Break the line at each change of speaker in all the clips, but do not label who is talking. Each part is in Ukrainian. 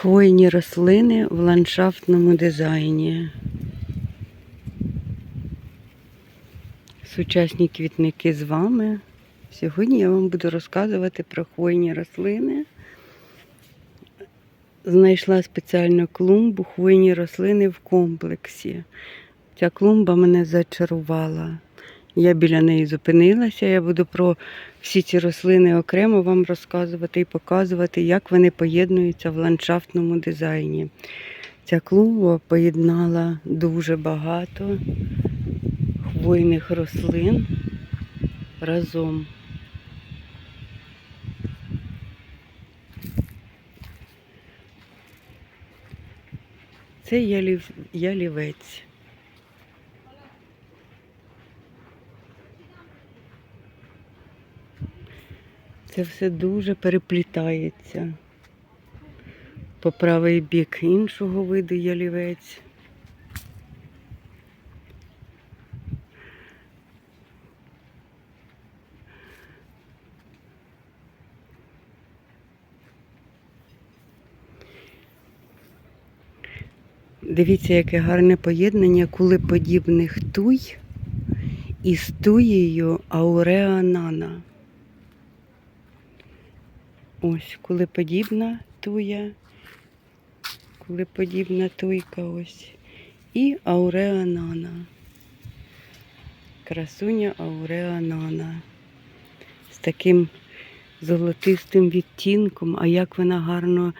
Хвойні рослини в ландшафтному дизайні. Сучасні квітники з вами. Сьогодні я вам буду розказувати про хвойні рослини. Знайшла спеціальну клумбу хвойні рослини в комплексі. Ця клумба мене зачарувала. Я біля неї зупинилася. Я буду про всі ці рослини окремо вам розказувати і показувати, як вони поєднуються в ландшафтному дизайні. Ця клумба поєднала дуже багато хвойних рослин разом. Це ялів... ялівець. Це все дуже переплітається. По правий бік іншого виду ялівець. Дивіться, яке гарне поєднання кулеподібних туй із туєю ауреанана. Ось кулеподібна туя, кулеподібна туйка ось. І ауреа нана. Красуня ауреа нана. З таким золотистим відтінком, а як вона гарно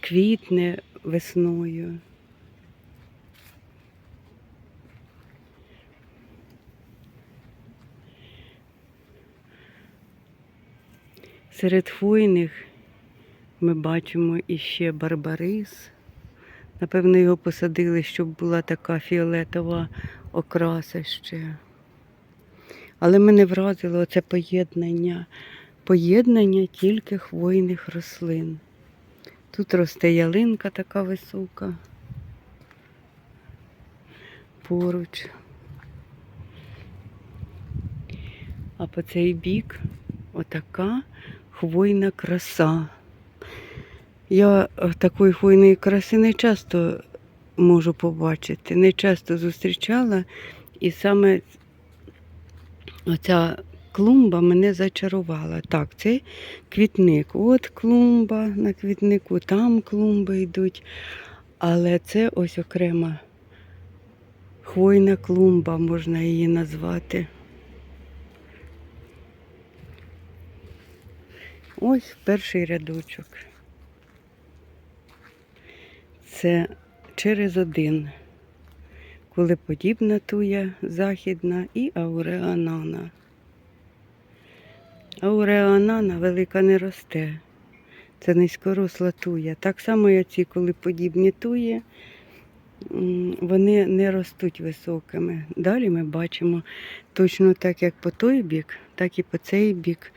квітне весною. Серед хвойних ми бачимо іще барбарис. Напевно, його посадили, щоб була така фіолетова окраса ще. Але мене вразило оце поєднання. Поєднання тільки хвойних рослин. Тут росте ялинка така висока. Поруч. А по цей бік отака хвойна краса. Я е, такої хвойної краси не часто можу побачити, не часто зустрічала, і саме оця клумба мене зачарувала. Так, це квітник. От клумба на квітнику, там клумби йдуть. Але це ось окрема хвойна клумба, можна її назвати. Ось перший рядочок. Це через один, коли подібна туя західна і ауреанана. Ауреанана велика не росте. Це низькоросла туя. Так само, як ці, коли подібні туї, вони не ростуть високими. Далі ми бачимо точно так, як по той бік, так і по цей бік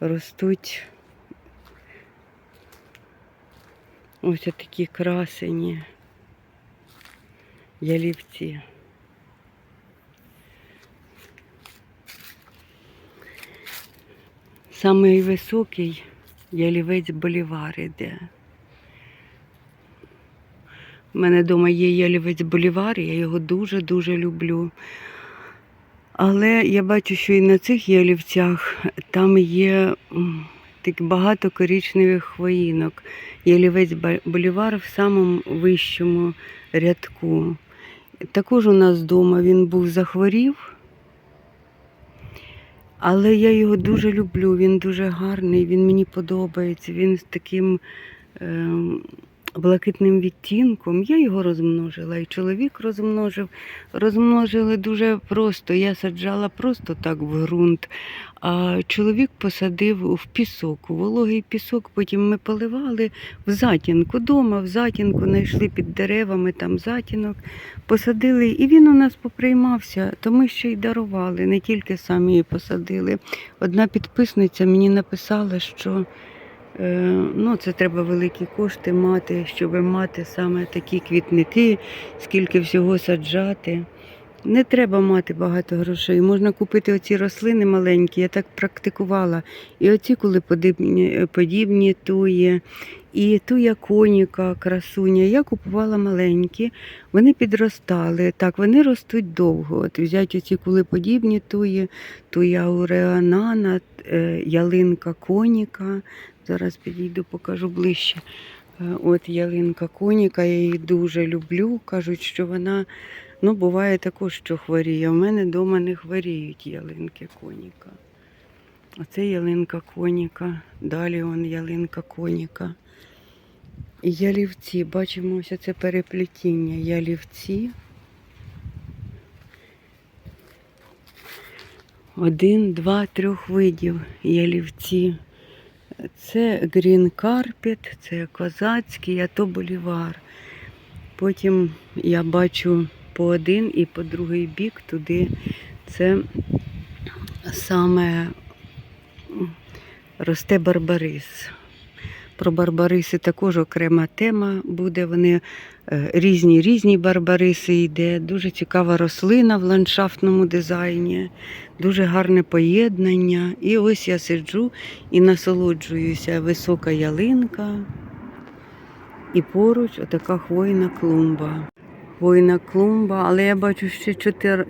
ростуть ось такі красені ялівці. Самий високий ялівець Болівар іде. У мене вдома є ялівець Болівар, я його дуже-дуже люблю. Але я бачу, що і на цих ялівцях там є м, так багато коричневих хвоїнок. Ялівець Болівар в самому вищому рядку. Також у нас вдома він був захворів. Але я його дуже люблю, він дуже гарний, він мені подобається, він з таким ем, блакитним відтінком. Я його розмножила, і чоловік розмножив. Розмножили дуже просто. Я саджала просто так в ґрунт. А чоловік посадив в пісок, вологий пісок. Потім ми поливали в затінку. Дома в затінку знайшли під деревами там затінок, посадили, і він у нас поприймався, то ми ще й дарували, не тільки самі її посадили. Одна підписниця мені написала, що ну, це треба великі кошти мати, щоб мати саме такі квітники, скільки всього саджати. Не треба мати багато грошей. Можна купити оці рослини маленькі, я так практикувала. І оці, коли подібні, подібні тує, і туя коніка, красуня. Я купувала маленькі, вони підростали. Так, вони ростуть довго. От взять оці кулеподібні туї, туя уреанана, е, ялинка коніка. Зараз підійду, покажу ближче. Е, От ялинка коніка, я її дуже люблю. Кажуть, що вона Ну, буває також, що хворіє. У мене вдома не хворіють ялинки коніка. Оце ялинка коніка, далі он ялинка коніка. І ялівці, бачимо ось це переплетіння ялівці. Один, два, трьох видів ялівці. Це грін карпет, це козацький, а то болівар. Потім я бачу по один і по другий бік туди це саме росте барбарис. Про барбариси також окрема тема буде. Вони е, різні різні барбариси йде. Дуже цікава рослина в ландшафтному дизайні, дуже гарне поєднання. І ось я сиджу і насолоджуюся висока ялинка. І поруч отака хвойна клумба. Хвойна клумба, але я бачу ще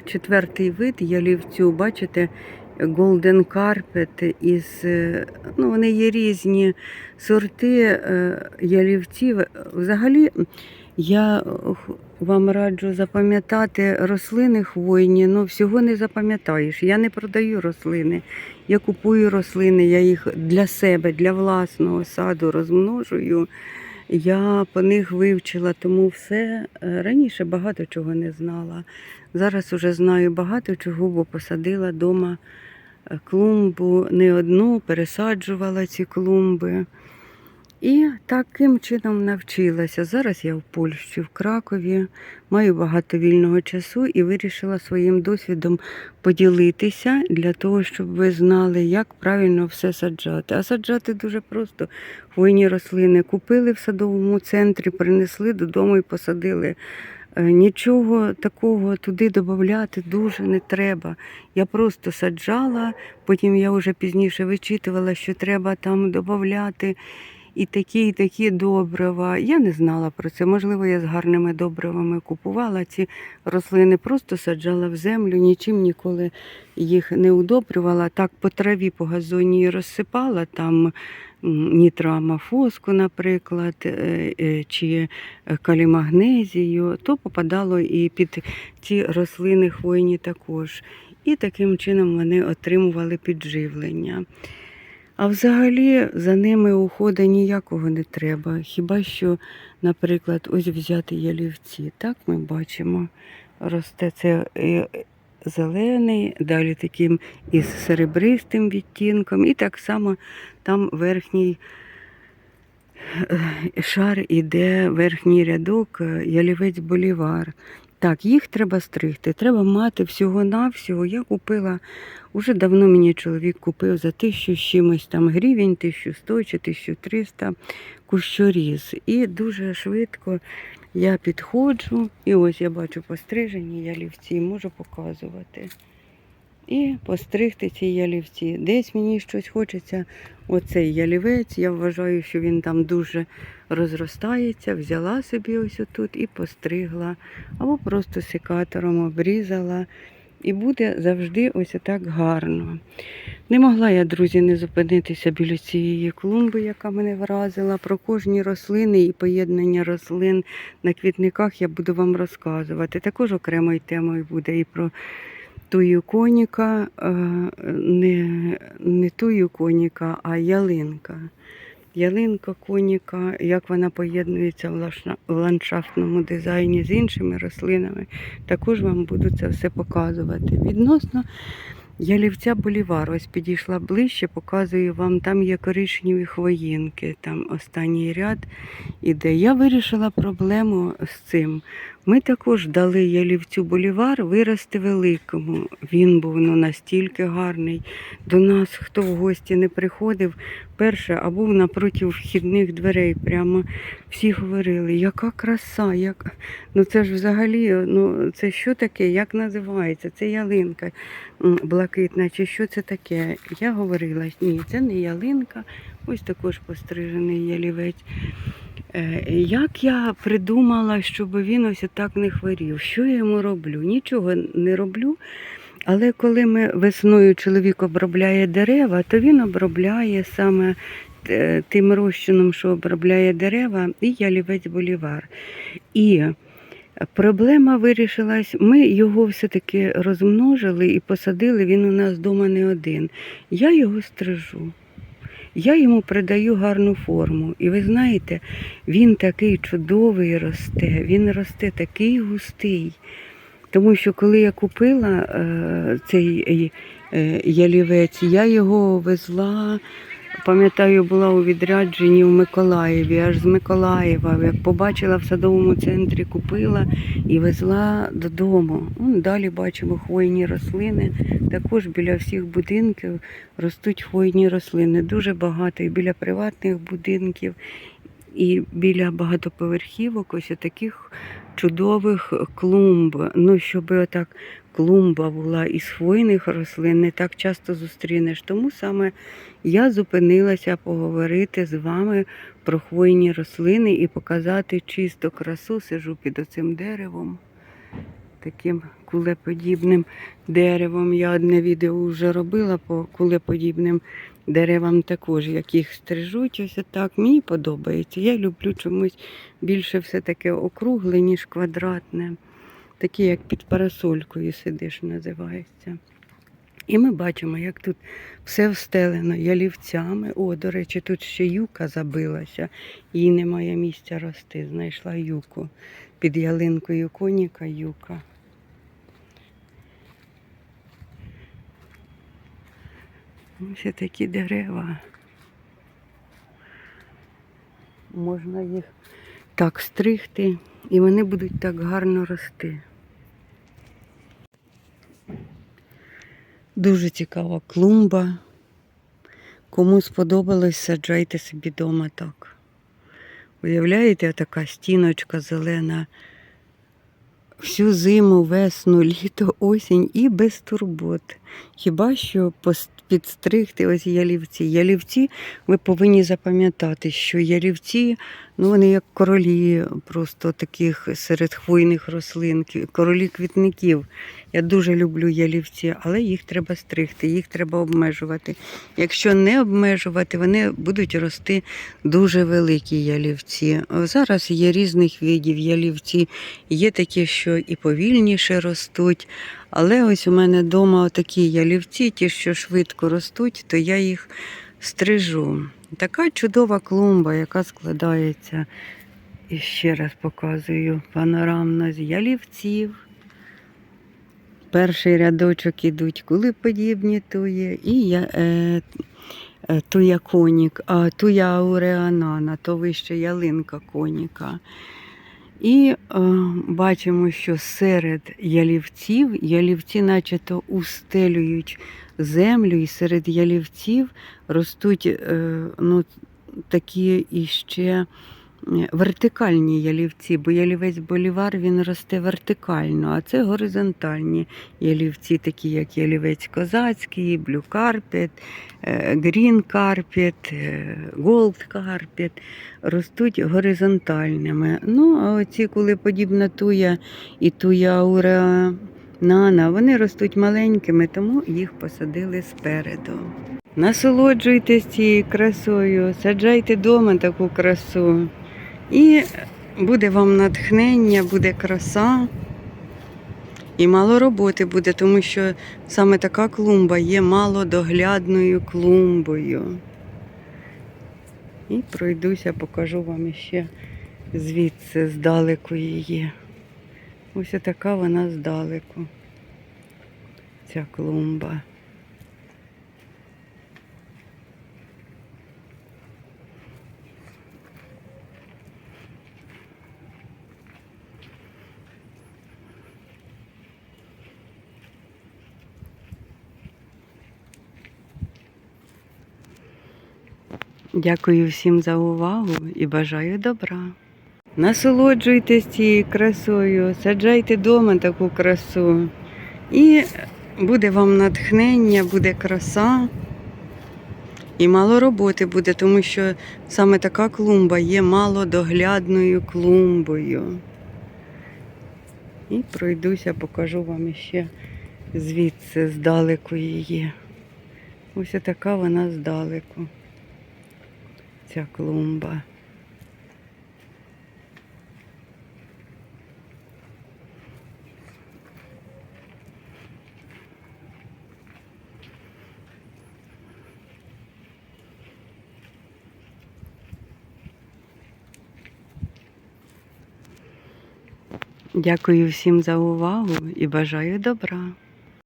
четвертий вид ялівцю. Бачите, Golden Carpet із, е, ну, вони є різні сорти е, ялівців. Взагалі, я вам раджу запам'ятати рослини хвойні, ну всього не запам'ятаєш. Я не продаю рослини. Я купую рослини, я їх для себе, для власного саду розмножую. Я по них вивчила, тому все е, раніше багато чого не знала. Зараз уже знаю багато чого, бо посадила вдома клумбу не одну, пересаджувала ці клумби. І таким чином навчилася. Зараз я в Польщі, в Кракові, маю багато вільного часу і вирішила своїм досвідом поділитися для того, щоб ви знали, як правильно все саджати. А саджати дуже просто. Хвойні рослини купили в садовому центрі, принесли додому і посадили. Е, Нічого такого туди додати дуже не треба. Я просто саджала, потім я вже пізніше вичитувала, що треба там додати і такі, і такі добрива. Я не знала про це. Можливо, я з гарними добривами купувала ці рослини, просто саджала в землю, нічим ніколи їх не удобрювала. Так по траві по газоні розсипала там м, нітроамофоску, наприклад, е, е, чи калімагнезію, то попадало і під ці рослини хвойні також. І таким чином вони отримували підживлення. А взагалі за ними уходу ніякого не треба. Хіба що, наприклад, ось взяти ялівці. Так ми бачимо, росте це е, зелений, далі таким із серебристим відтінком, і так само там верхній е, шар іде, верхній рядок, е, ялівець болівар. Так, їх треба стригти. Треба мати всього-навсього. Я купила, уже давно мені чоловік купив за тисячу з чимось там гривень, 1100 чи 1300 кущоріз. І дуже швидко я підходжу, і ось я бачу пострижені ялівці, можу показувати. І постригти ці ялівці. Десь мені щось хочеться. Оцей ялівець, я вважаю, що він там дуже розростається. Взяла собі ось отут і постригла, або просто секатором обрізала. І буде завжди ось так гарно. Не могла я, друзі, не зупинитися біля цієї клумби, яка мене вразила. Про кожні рослини і поєднання рослин на квітниках я буду вам розказувати. Також окремою темою буде і про тую коніка, е, не, не тую коніка, а ялинка. Ялинка коніка, як вона поєднується в ландшафтному дизайні з іншими рослинами, також вам буду це все показувати. Відносно ялівця болівар, ось підійшла ближче, показую вам, там є коричневі хвоїнки, там останній ряд іде. Я вирішила проблему з цим. Ми також дали ялівцю болівар вирости великому. Він був ну, настільки гарний. До нас, хто в гості не приходив, перше, а був напроти вхідних дверей. Прямо всі говорили, яка краса, як... ну це ж взагалі, ну це що таке, як називається? Це ялинка блакитна, чи що це таке? Я говорила, ні, це не ялинка, ось також пострижений ялівець. Е, Як я придумала, щоб він ось так не хворів? Що я йому роблю? Нічого не роблю. Але коли ми весною чоловік обробляє дерева, то він обробляє саме е, тим розчином, що обробляє дерева, і ялівець болівар. І проблема вирішилась, ми його все-таки розмножили і посадили, він у нас вдома не один. Я його стрижу. Я йому придаю гарну форму. І ви знаєте, він такий чудовий росте, він росте такий густий. Тому що коли я купила е, цей е, ялівець, я його везла, пам'ятаю, була у відрядженні в Миколаєві, аж з Миколаєва. Як побачила в садовому центрі, купила і везла додому. Далі бачимо хвойні рослини. Також біля всіх будинків ростуть хвойні рослини. Дуже багато і біля приватних будинків, і біля багатоповерхівок ось таких чудових клумб. Ну, щоб отак клумба була із хвойних рослин, не так часто зустрінеш. Тому саме я зупинилася поговорити з вами про хвойні рослини і показати чисту красу. Сижу під оцим деревом, таким кулеподібним деревом. Я одне відео вже робила по кулеподібним деревам також, як їх стрижуть. Ось так. Мені подобається. Я люблю чомусь більше все таке округле, ніж квадратне. Такі, як під парасолькою сидиш, називається. І ми бачимо, як тут все встелено ялівцями. О, до речі, тут ще юка забилася, їй немає місця рости. Знайшла юку. Під ялинкою коніка юка. Ось такі дерева. Можна їх так стригти, і вони будуть так гарно рости. Дуже цікава клумба. Кому сподобалось, саджайте собі вдома так. Уявляєте, така стіночка зелена. Всю зиму, весну, літо, осінь і без турбот. Хіба що підстригти ось ялівці. Ялівці ви повинні запам'ятати, що ялівці, ну вони як королі просто таких серед хвойних рослин, королі квітників. Я дуже люблю ялівці, але їх треба стригти, їх треба обмежувати. Якщо не обмежувати, вони будуть рости дуже великі ялівці. Зараз є різних видів ялівці. Є такі, що і повільніше ростуть. Але ось у мене вдома такі ялівці, ті, що швидко ростуть, то я їх стрижу. Така чудова клумба, яка складається, і ще раз показую, панорамна з ялівців. Перший рядочок ідуть кулиподібні тує, і я, е, е, туя конік, а туя ауреанана, то вище ялинка коніка. І е, бачимо, що серед ялівців, ялівці начебто устелюють землю, і серед ялівців ростуть е, ну, такі іще вертикальні ялівці, бо ялівець болівар він росте вертикально, а це горизонтальні ялівці, такі як ялівець козацький, блю карпет, грін карпет, голд карпет, ростуть горизонтальними. Ну, а оці, коли подібна туя і туя ауреа нана, вони ростуть маленькими, тому їх посадили спереду. Насолоджуйтесь цією красою, саджайте вдома таку красу. І буде вам натхнення, буде краса. І мало роботи буде, тому що саме така клумба є малодоглядною клумбою. І пройдуся, покажу вам ще звідси здалеку її. Ось така вона здалеку. Ця клумба. Дякую всім за увагу і бажаю добра. Насолоджуйтесь цією красою, саджайте вдома таку красу. І буде вам натхнення, буде краса. І мало роботи буде, тому що саме така клумба є малодоглядною клумбою. І пройдуся, покажу вам ще звідси здалеку її. Ось така вона здалеку. Ця клумба. Дякую всім за увагу і бажаю добра.